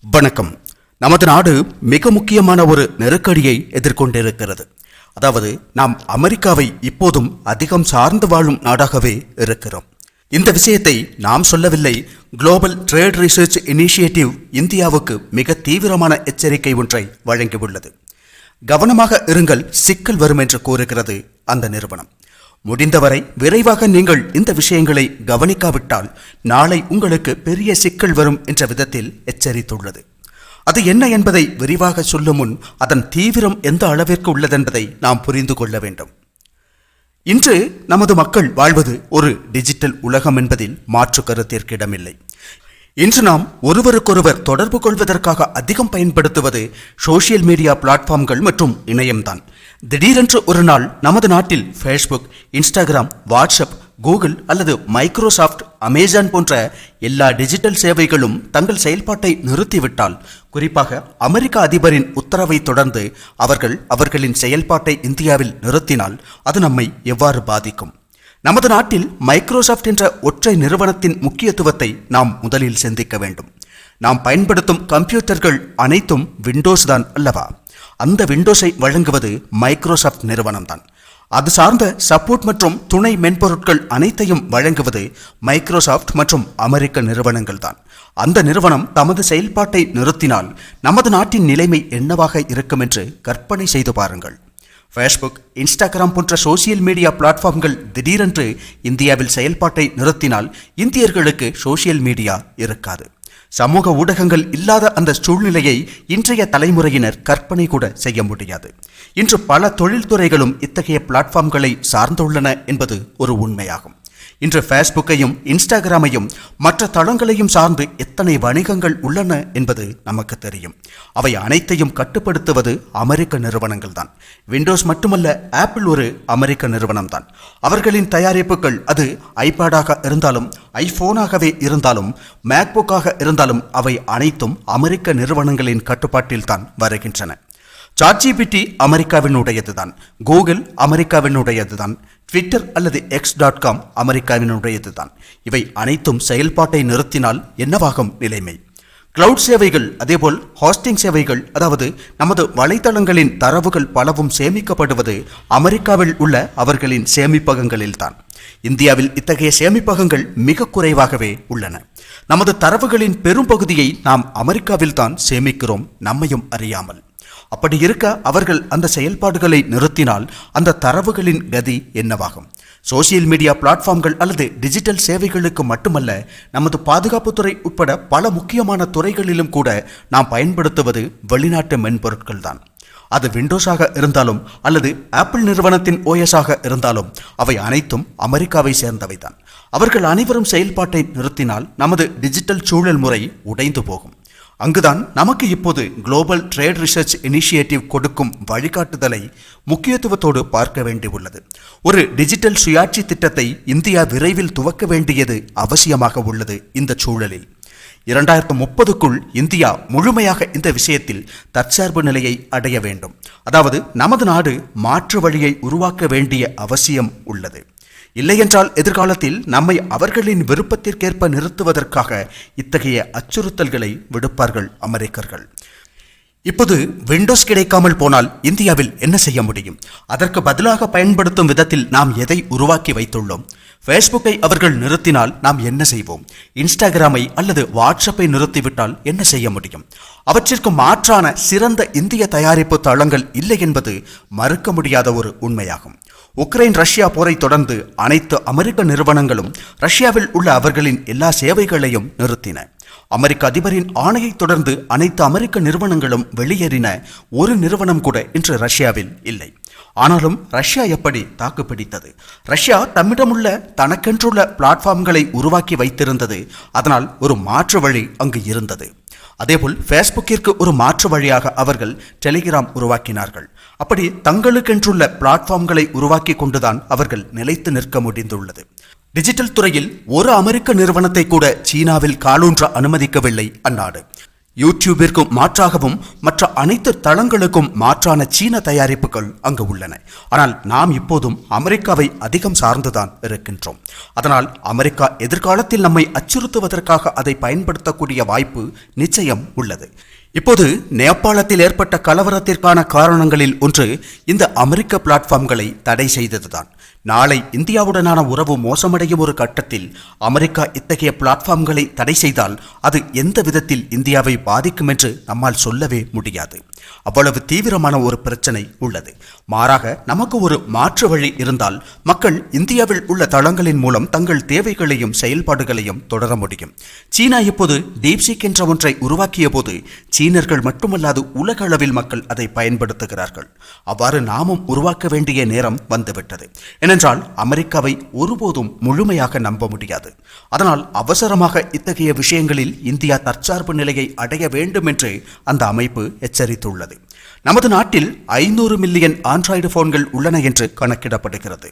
வணக்கம். நமது நாடு மிக முக்கியமான ஒரு நெருக்கடியை எதிர்கொண்டிருக்கிறது. அதாவது நாம் அமெரிக்காவை இப்போதும் அதிகம் சார்ந்து வாழும் நாடாகவே இருக்கிறோம். இந்த விஷயத்தை நாம் சொல்லவில்லை. குளோபல் ட்ரேட் ரிசர்ச் இனிஷியேட்டிவ் இந்தியாவுக்கு மிக தீவிரமான எச்சரிக்கை ஒன்றை வழங்கியுள்ளது. கவனமாக இருங்கள் சிக்கல் வரும் என்று கூறுகிறது அந்த நிறுவனம். முடிந்தவரை விரைவாக நீங்கள் இந்த விஷயங்களை கவனிக்காவிட்டால் நாளை உங்களுக்கு பெரிய சிக்கல் வரும் என்ற விதத்தில் எச்சரித்துள்ளது. அது என்ன என்பதை விரிவாக சொல்லும் முன் அதன் தீவிரம் எந்த அளவிற்கு உள்ளதென்பதை நாம் புரிந்து கொள்ள வேண்டும். இன்று நமது மக்கள் வாழ்வது ஒரு டிஜிட்டல் உலகம் என்பதில் மாற்று கருத்திற்கு இடமில்லை இன்று நாம் ஒருவருக்கொருவர் தொடர்பு கொள்வதற்காக அதிகம் பயன்படுத்துவது சோஷியல் மீடியா பிளாட்ஃபார்ம்கள் மற்றும் இணையம்தான். திடீரென்று ஒரு நாள் நமது நாட்டில் ஃபேஸ்புக் இன்ஸ்டாகிராம் வாட்ஸ்அப் கூகுள் அல்லது மைக்ரோசாஃப்ட் அமேசான் போன்ற எல்லா டிஜிட்டல் சேவைகளும் தங்கள் செயல்பாட்டை நிறுத்திவிட்டால் குறிப்பாக அமெரிக்க அதிபரின் உத்தரவை தொடர்ந்து அவர்கள் அவர்களின் செயல்பாட்டை இந்தியாவில் நிறுத்தினால் அது நம்மை எவ்வாறு பாதிக்கும்? நமது நாட்டில் மைக்ரோசாஃப்ட் என்ற ஒற்றை நிறுவனத்தின் முக்கியத்துவத்தை நாம் முதலில் சிந்திக்க வேண்டும். நாம் பயன்படுத்தும் கம்ப்யூட்டர்கள் அனைத்தும் விண்டோஸ் தான் அல்லவா? அந்த விண்டோஸை வழங்குவது மைக்ரோசாஃப்ட் நிறுவனம்தான். அது சார்ந்த சப்போர்ட் மற்றும் துணை மென்பொருட்கள் அனைத்தையும் வழங்குவது மைக்ரோசாஃப்ட் மற்றும் அமெரிக்க நிறுவனங்கள் தான் அந்த நிறுவனம் தமது செயல்பாட்டை நிறுத்தினால் நமது நாட்டின் நிலைமை என்னவாக இருக்கும் என்று கற்பனை செய்து பாருங்கள். ஃபேஸ்புக் இன்ஸ்டாகிராம் போன்ற சோசியல் மீடியா பிளாட்ஃபார்ம்கள் திடீரென்று இந்தியாவில் செயல்பாட்டை நிறுத்தினால் இந்தியர்களுக்கு சோசியல் மீடியா இருக்காது. சமூக ஊடகங்கள் இல்லாத அந்த சூழ்நிலையை இன்றைய தலைமுறையினர் கற்பனை கூட செய்ய முடியாது. இன்று பல தொழில்துறைகளும் இத்தகைய பிளாட்ஃபார்ம்களை சார்ந்துள்ளன என்பது ஒரு உண்மையாகும். இன்று ஃபேஸ்புக்கையும் இன்ஸ்டாகிராமையும் மற்ற தளங்களையும் சார்ந்து எத்தனை வணிகங்கள் உள்ளன என்பது நமக்கு தெரியும். அவை அனைத்தையும் கட்டுப்படுத்துவது அமெரிக்க நிறுவனங்கள் தான் விண்டோஸ் மட்டுமல்ல ஆப்பிள் ஒரு அமெரிக்க நிறுவனம் தான் அவர்களின் தயாரிப்புகள் அது ஐபேடாக இருந்தாலும் ஐபோனாகவே இருந்தாலும் மேக்புக்காக இருந்தாலும் அவை அனைத்தும் அமெரிக்க நிறுவனங்களின் கட்டுப்பாட்டில் தான் வருகின்றன. சாட்ஜிபிடி அமெரிக்காவினுடையதுதான். கூகுள் அமெரிக்காவினுடையதுதான். ட்விட்டர் அல்லது எக்ஸ் டாட் காம் அமெரிக்காவினுடையதுதான். இவை அனைத்தும் செயல்பாட்டை நிறுத்தினால் என்னவாகும் நிலைமை? கிளவுட் சேவைகள் அதேபோல் ஹாஸ்டிங் சேவைகள் அதாவது நமது வலைத்தளங்களின் தரவுகள் பலவும் சேமிக்கப்படுவது அமெரிக்காவில் உள்ள அவர்களின் சேமிப்பகங்களில்தான். இந்தியாவில் இத்தகைய சேமிப்பகங்கள் மிக குறைவாகவே உள்ளன. நமது தரவுகளின் பெரும்பகுதியை நாம் அமெரிக்காவில் தான் சேமிக்கிறோம் நம்மையும் அறியாமல். அப்படி இருக்க அவர்கள் அந்த செயல்பாடுகளை நிறுத்தினால் அந்த தரவுகளின் கதி என்னவாகும்? சோசியல் மீடியா பிளாட்ஃபார்ம்கள் அல்லது டிஜிட்டல் சேவைகளுக்கு மட்டுமல்ல நமது பாதுகாப்புத்துறை உட்பட பல முக்கியமான துறைகளிலும் கூட நாம் பயன்படுத்துவது வெளிநாட்டு மென்பொருட்கள் தான் அது விண்டோஸாக இருந்தாலும் அல்லது ஆப்பிள் நிறுவனத்தின் ஓஎஸாக இருந்தாலும் அவை அனைத்தும் அமெரிக்காவை சேர்ந்தவைதான். அவர்கள் அனைவரும் செயல்பாட்டை நிறுத்தினால் நமது டிஜிட்டல் சூழல் முறை உடைந்து போகும். அங்குதான் நமக்கு இப்போது குளோபல் ட்ரேட் ரிசர்ச் இனிஷியேட்டிவ் கொடுக்கும் வழிகாட்டுதலை முக்கியத்துவத்தோடு பார்க்க வேண்டியுள்ளது ஒரு டிஜிட்டல் சுயாட்சி திட்டத்தை இந்தியா விரைவில் துவக்க வேண்டியது அவசியமாக உள்ளது இந்த சூழலில். இரண்டாயிரத்து முப்பதுக்குள் இந்தியா முழுமையாக இந்த விஷயத்தில் தற்சார்பு நிலையை அடைய வேண்டும். அதாவது நமது நாடு மாற்று வழியை உருவாக்க வேண்டிய அவசியம் உள்ளது. இல்லையென்றால் எதிர்காலத்தில் நம்மை அவர்களின் விருப்பத்திற்கேற்ப நிறுத்துவதற்காக இத்தகைய அச்சுறுத்தல்களை விடுப்பார்கள் அமெரிக்கர்கள். இப்போது விண்டோஸ் கிடைக்காமல் போனால் இந்தியாவில் என்ன செய்ய முடியும்? அதற்கு பதிலாக பயன்படுத்தும் விதத்தில் நாம் எதை உருவாக்கி வைத்துள்ளோம்? ஃபேஸ்புக்கை அவர்கள் நிறுத்தினால் நாம் என்ன செய்வோம்? இன்ஸ்டாகிராமை அல்லது வாட்ஸ்அப்பை நிறுத்திவிட்டால் என்ன செய்ய முடியும்? அவற்றிற்கு மாற்றான சிறந்த இந்திய தயாரிப்பு தளங்கள் இல்லை என்பது மறுக்க முடியாத ஒரு உண்மையாகும். உக்ரைன் ரஷ்யா போரை தொடர்ந்து அனைத்து அமெரிக்க நிறுவனங்களும் ரஷ்யாவில் உள்ள அவர்களின் எல்லா சேவைகளையும் நிறுத்தின. அமெரிக்க அதிபரின் ஆணையை தொடர்ந்து அனைத்து அமெரிக்க நிறுவனங்களும் வெளியேறின. ஒரு நிறுவனம் கூட இன்று ரஷ்யாவில் இல்லை. ஆனாலும் ரஷ்யா எப்படி தாக்குப்பிடித்தது ரஷ்யா தம்மிடமுள்ள தனக்கென்றுள்ள பிளாட்ஃபார்ம்களை உருவாக்கி வைத்திருந்தது. அதனால் ஒரு மாற்று வழி அங்கு இருந்தது. அதேபோல் ஃபேஸ்புக்கிற்கு ஒரு மாற்று வழியாக அவர்கள் டெலிகிராம் உருவாக்கினார்கள். அப்படி தங்களுக்கென்றுள்ள பிளாட்ஃபார்ம்களை உருவாக்கி கொண்டுதான் அவர்கள் நிலைத்து நிற்க முடிந்துள்ளது. டிஜிட்டல் துறையில் ஒரு அமெரிக்க நிறுவனத்தை கூட சீனாவில் காலூன்ற அனுமதிக்கவில்லை அந்நாடு. யூடியூபிற்கும் மாற்றாகவும் மற்ற அனைத்து தளங்களுக்கும் மாற்றான சீன தயாரிப்புகள் அங்கு உள்ளன. ஆனால் நாம் இப்போதும் அமெரிக்காவை அதிகம் சார்ந்துதான் இருக்கின்றோம். அதனால் அமெரிக்கா எதிர்காலத்தில் நம்மை அச்சுறுத்துவதற்காக அதை பயன்படுத்தக்கூடிய வாய்ப்பு நிச்சயம் உள்ளது. இப்போது நேபாளத்தில் ஏற்பட்ட கலவரத்திற்கான காரணங்களில் ஒன்று இந்த அமெரிக்க பிளாட்ஃபார்ம்களை தடை செய்ததுதான். நாளை இந்தியாவுடனான உறவு மோசமடையும் ஒரு கட்டத்தில் அமெரிக்கா இத்தகைய பிளாட்ஃபார்ம்களை தடை செய்தால் அது எந்த விதத்தில் இந்தியாவை பாதிக்கும் என்று நம்மால் சொல்லவே முடியாது. அவ்வளவு தீவிரமான ஒரு பிரச்சனை உள்ளது. மாறாக நமக்கு ஒரு மாற்று வழி இருந்தால் மக்கள் இந்தியாவில் உள்ள தளங்களின் மூலம் தங்கள் தேவைகளையும் செயல்பாடுகளையும் தொடர முடியும். சீனா இப்போது டீப்சிக் என்ற ஒன்றை உருவாக்கிய போது சீனர்கள் மட்டுமல்லாது உலக அளவில் மக்கள் அதை பயன்படுத்துகிறார்கள். அவ்வாறு நாமும் உருவாக்க வேண்டிய நேரம் வந்துவிட்டது. ஏனென்றால் அமெரிக்காவை ஒருபோதும் முழுமையாக நம்ப முடியாது. அதனால் அவசரமாக இத்தகைய விஷயங்களில் இந்தியா தற்சார்பு நிலையை அடைய வேண்டும் என்று அந்த அமைப்பு எச்சரித்துள்ளது. நமது நாட்டில் ஐநூறு மில்லியன் ஆண்ட்ராய்டு போன்கள் உள்ளன என்று கணக்கிடப்படுகிறது.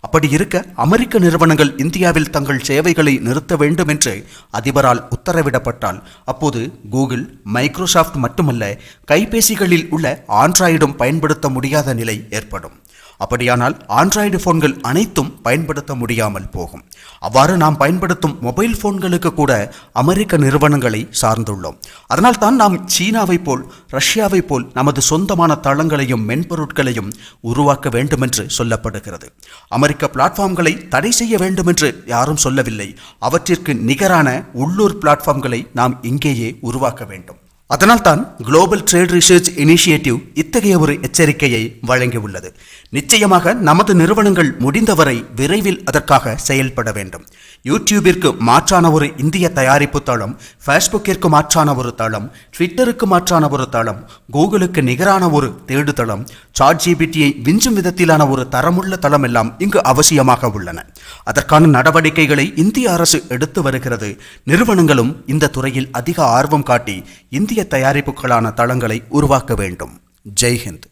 அப்படி இருக்க அமெரிக்க நிறுவனங்கள் இந்தியாவில் தங்கள் சேவைகளை நிறுத்த வேண்டும் என்று அதிபரால் உத்தரவிடப்பட்டால் அப்போது கூகுள் மைக்ரோசாஃப்ட் மட்டுமல்ல கைபேசிகளில் உள்ள ஆண்ட்ராய்டும் பயன்படுத்த முடியாத நிலை ஏற்படும். அப்படியானால் ஆண்ட்ராய்டு போன்கள் அனைத்தும் பயன்படுத்த முடியாமல் போகும். அவ்வாறு நாம் பயன்படுத்தும் மொபைல் போன்களுக்கு கூட அமெரிக்க நிறுவனங்களை சார்ந்துள்ளோம். அதனால் தான் நாம் சீனாவை போல் ரஷ்யாவை போல் நமது சொந்தமான தளங்களையும் மென்பொருட்களையும் உருவாக்க வேண்டும் என்று சொல்லப்படுகிறது. அமெரிக்க பிளாட்ஃபார்ம்களை தடை செய்ய வேண்டும் என்று யாரும் சொல்லவில்லை. அவற்றிற்கு நிகரான உள்ளூர் பிளாட்ஃபார்ம்களை நாம் இங்கேயே உருவாக்க வேண்டும். அதனால்தான் குளோபல் ட்ரேட் ரிசர்ச் இனிஷியேட்டிவ் இத்தகைய ஒரு எச்சரிக்கையை வழங்கியுள்ளது. நிச்சயமாக நமது நிறுவனங்கள் முடிந்தவரை விரைவில் அதற்காக செயல்பட வேண்டும். யூடியூபிற்கு மாற்றான ஒரு இந்திய தயாரிப்பு தளம் ஃபேஸ்புக்கிற்கு மாற்றான ஒரு தளம் ட்விட்டருக்கு மாற்றான ஒரு தளம் கூகுளுக்கு நிகரான ஒரு தேடுதளம் சாட் ஜிபிடியை விஞ்சும் விதத்திலான ஒரு தரமுள்ள தளம் எல்லாம் இங்கு அவசியமாக உள்ளன. அதற்கான நடவடிக்கைகளை இந்திய அரசு எடுத்து வருகிறது. நிறுவனங்களும் இந்த துறையில் அதிக ஆர்வம் காட்டி இந்திய தயாரிப்புகளான தளங்களை உருவாக்க வேண்டும். ஜெய்ஹிந்த்.